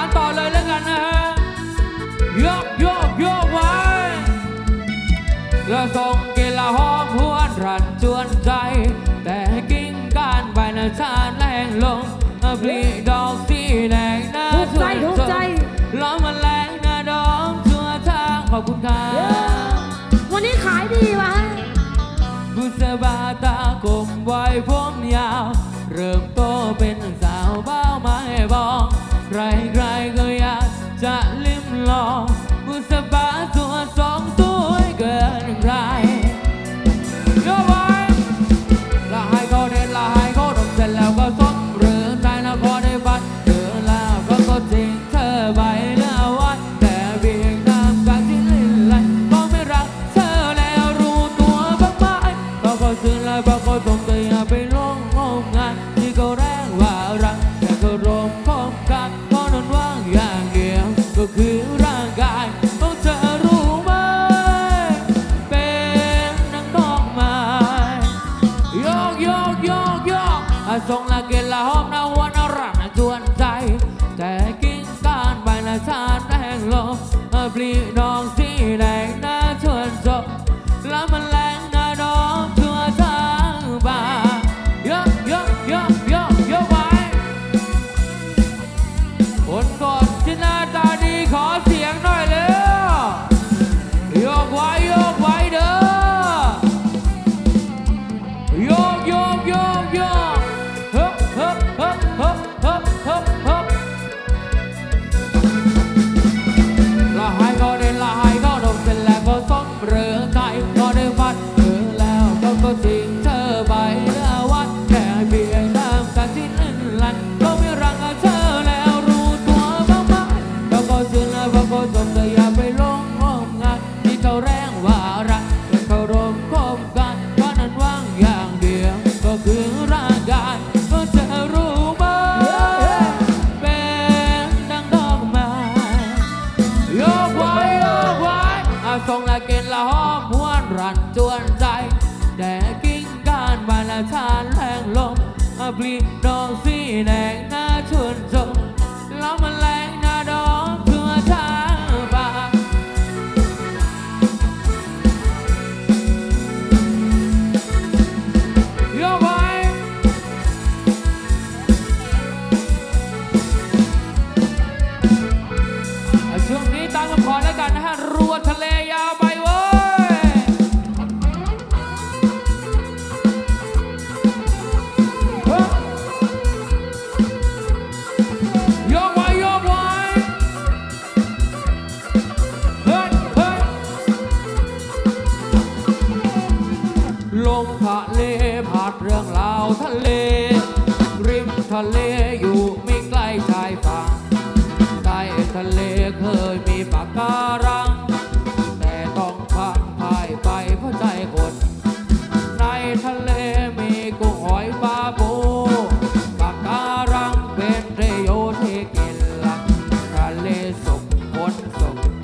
านต่อเลยแล้วกันนะฮะยกยกยกไว้เราส่งกินละหอมหัวรันจวนใจ แต่กิ้งกานใบหน้าชาแรงลงบลีดอกสีแดงหน้าถูกใจถูกใจล้อมมันแรงหน้าดองชั่วทางขอบคุณค่ะวันนี้ขายดีวะบุษบาตากมไว้ผมยาว เริ่มโตเป็นสาวเบ้าไม้บอกไร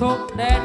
สุขแด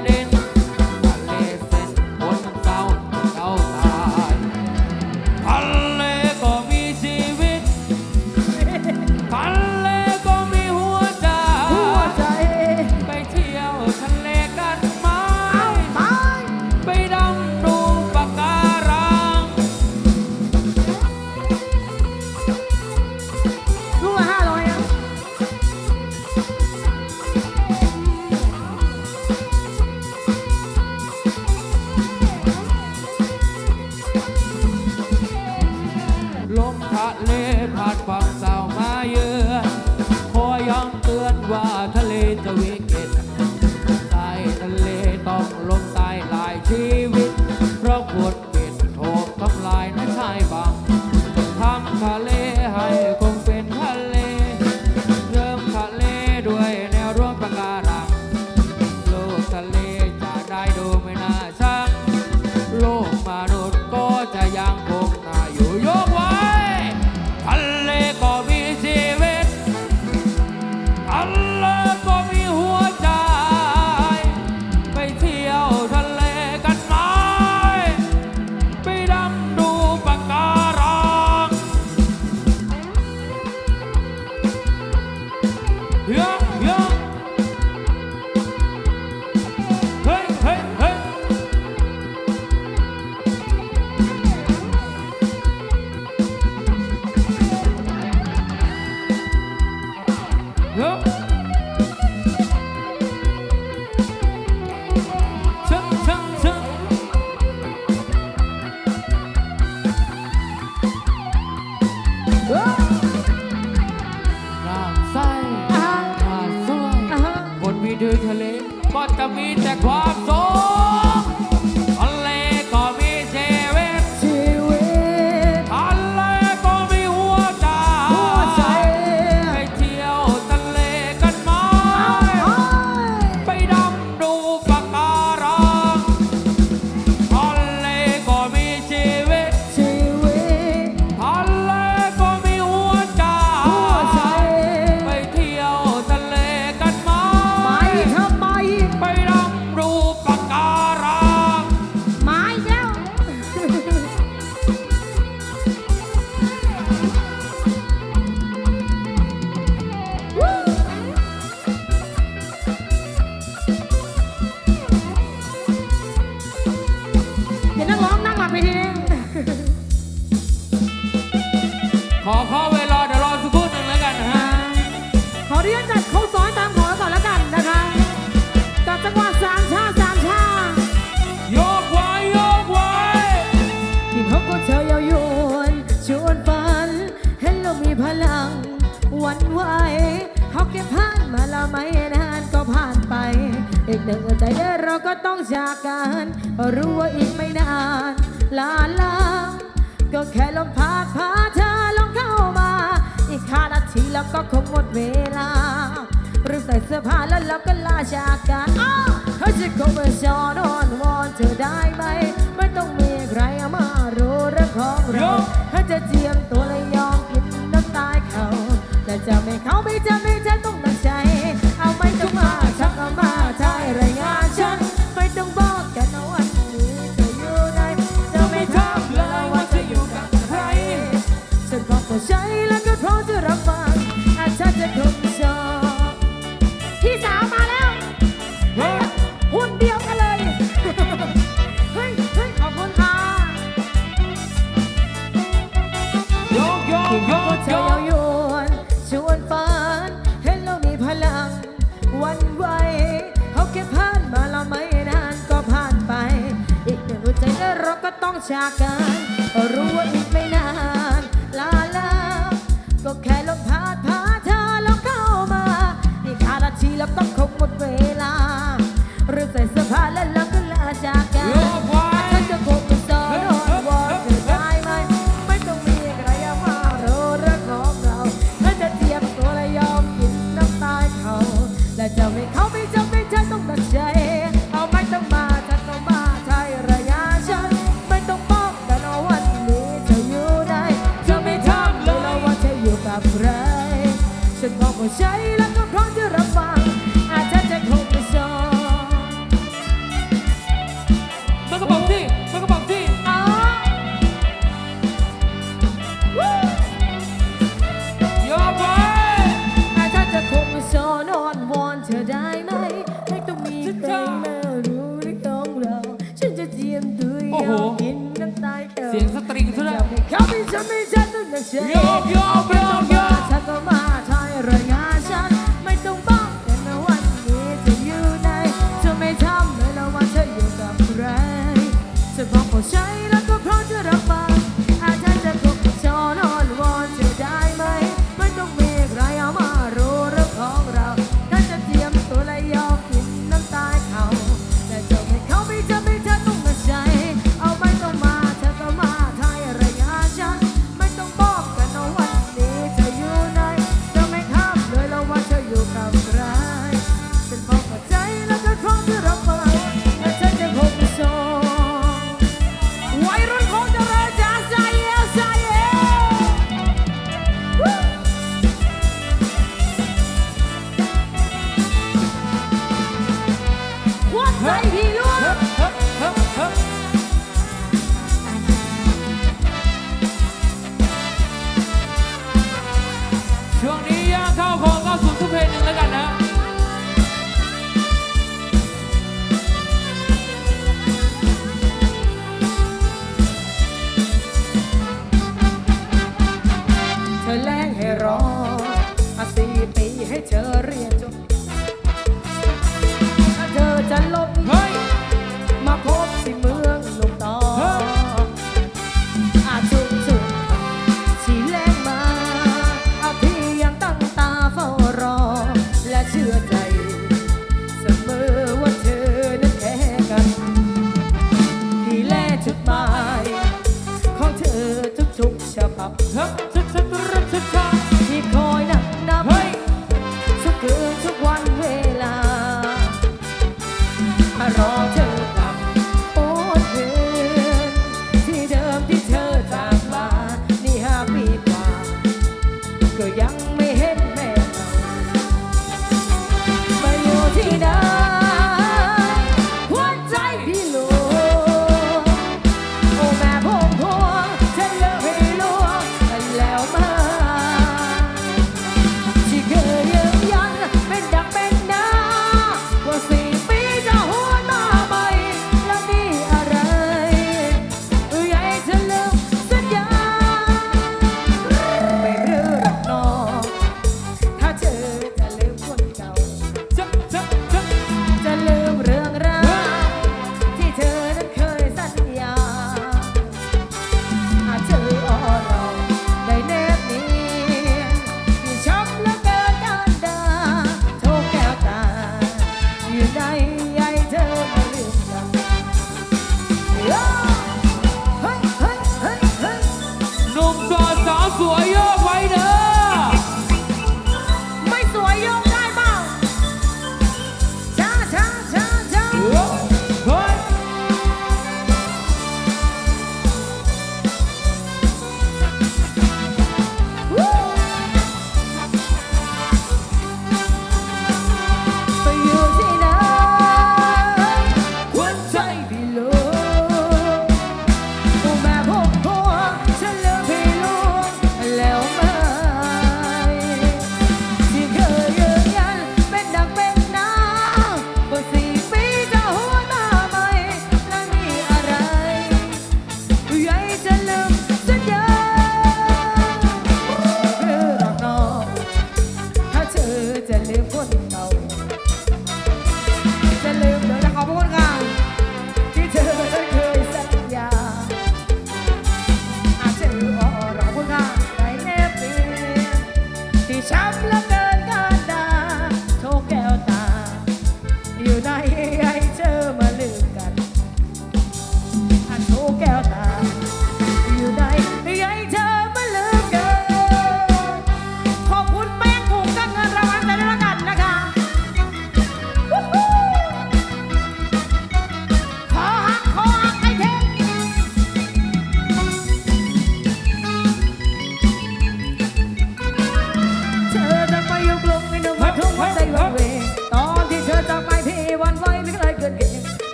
เก็บผ่านมาแล้วไม่นานก็ผ่านไป อีกหนึ่งใจเราก็ต้องจากกันรู้ว่าอีกไม่นานลาลาก็แค่ลมพัดพาเธอลงเข้ามา อีกแค่นาทีแล้วก็คงหมดเวลารีบใส่เสื้อผ้าแล้วเราก็ลาจากกันเขาจะคงเป็นจอนอนวอนเธอได้ไหม ไม่ต้องมีใครมารู้เรื่องของเราเธาจะเจียมตัวและยอมกินน้ำตายเขา แต่จะไม่เข้าไปจะไม่ จากันรู้ว่าไม่ Yo, yo, bro. แลงให้ร้อง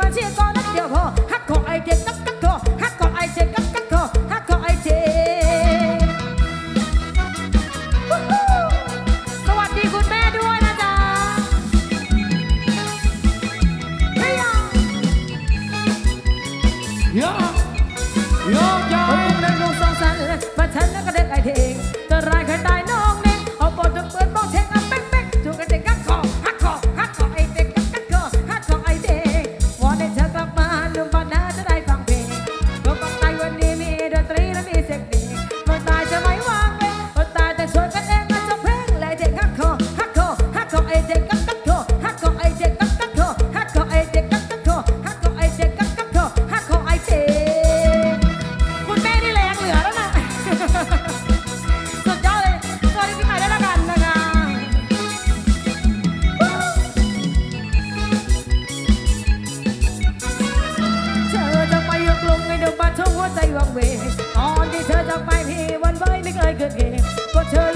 มาเชียร์ก่อนนัดเดียวพอฮักของไอเด็กนัก ใจวังเวตอนที่เธอจากไปพี่วันไว้ไม่เคยเกิดเหตุก็เธอ